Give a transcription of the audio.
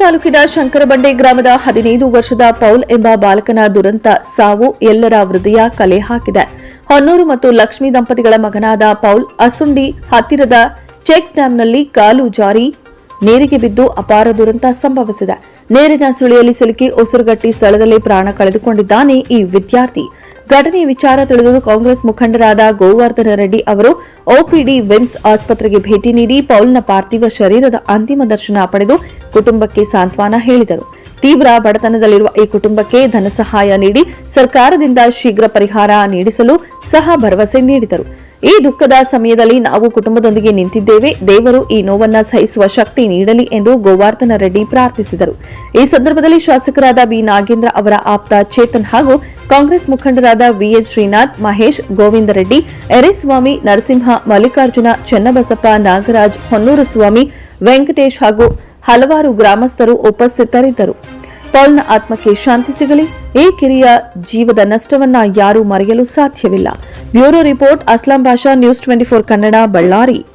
ತಾಲೂಕಿನ ಶಂಕರಬಂಡೆ ಗ್ರಾಮದ ಹದಿನೈದು ವರ್ಷದ ಪೌಲ್ ಎಂಬ ಬಾಲಕನ ದುರಂತ ಸಾವು ಎಲ್ಲರ ಹೃದಯ ಕಲೆ ಹಾಕಿದೆ. ಹೊನ್ನೂರು ಮತ್ತು ಲಕ್ಷ್ಮೀ ದಂಪತಿಗಳ ಮಗನಾದ ಪೌಲ್ ಅಸುಂಡಿ ಹತ್ತಿರದ ಚೆಕ್ ಡ್ಯಾಂನಲ್ಲಿ ಕಾಲು ಜಾರಿ ನೀರಿಗೆ ಬಿದ್ದು ಅಪಾರ ದುರಂತ ಸಂಭವಿಸಿದೆ. ನೀರಿನ ಸುಳಿಯಲ್ಲಿ ಸಿಲುಕಿ ಉಸಿರುಗಟ್ಟಿ ಸ್ಥಳದಲ್ಲಿ ಪ್ರಾಣ ಕಳೆದುಕೊಂಡಿದ್ದಾನೆ ಈ ವಿದ್ಯಾರ್ಥಿ. ಘಟನೆಯ ವಿಚಾರ ತಿಳಿದು ಕಾಂಗ್ರೆಸ್ ಮುಖಂಡರಾದ ಗೋವರ್ಧನ ರೆಡ್ಡಿ ಅವರು ಒಪಿಡಿ ವಿಮ್ಸ್ ಆಸ್ಪತ್ರೆಗೆ ಭೇಟಿ ನೀಡಿ ಪೌಲ್ನ ಪಾರ್ಥಿವ ಶರೀರದ ಅಂತಿಮ ದರ್ಶನ ಪಡೆದು ಕುಟುಂಬಕ್ಕೆ ಸಾಂತ್ವನ ಹೇಳಿದರು. ತೀವ್ರ ಬಡತನದಲ್ಲಿರುವ ಈ ಕುಟುಂಬಕ್ಕೆ ಧನ ಸಹಾಯ ನೀಡಿ ಸರ್ಕಾರದಿಂದ ಶೀಘ್ರ ಪರಿಹಾರ ನೀಡಿಸಲು ಸಹ ಭರವಸೆ ನೀಡಿದರು. ಈ ದುಃಖದ ಸಮಯದಲ್ಲಿ ನಾವು ಕುಟುಂಬದೊಂದಿಗೆ ನಿಂತಿದ್ದೇವೆ. ದೇವರು ಈ ನೋವನ್ನ ಸಹಿಸುವ ಶಕ್ತಿ ನೀಡಲಿ ಎಂದು ಗೋವಾರ್ಧನ ರೆಡ್ಡಿ ಪ್ರಾರ್ಥಿಸಿದರು. ಈ ಸಂದರ್ಭದಲ್ಲಿ ಶಾಸಕರಾದ ಬಿ ನಾಗೇಂದ್ರ ಅವರ ಆಪ್ತ ಚೇತನ್ ಹಾಗೂ ಕಾಂಗ್ರೆಸ್ ಮುಖಂಡರಾದ ವಿಎಚ್ ಶ್ರೀನಾಥ್, ಮಹೇಶ್, ಗೋವಿಂದ ರೆಡ್ಡಿ ಎರೆಸ್ವಾಮಿ ನರಸಿಂಹ, ಮಲ್ಲಿಕಾರ್ಜುನ, ಚೆನ್ನಬಸಪ್ಪ, ನಾಗರಾಜ್, ಹೊನ್ನೂರು ಸ್ವಾಮಿ, ವೆಂಕಟೇಶ್ ಹಾಗೂ ಹಲವಾರು ಗ್ರಾಮಸ್ಥರು ಉಪಸ್ಥಿತರಿದ್ದರು. ಪೌಲ್ನ ಆತ್ಮಕ್ಕೆ ಶಾಂತಿ ಸಿಗಲಿ. ಈ ಕಿರಿಯ ಜೀವದ ನಷ್ಟವನ್ನ ಯಾರೂ ಮರೆಯಲು ಸಾಧ್ಯವಿಲ್ಲ. Bureau report, Aslam Basha news twenty Kannada, Ballari.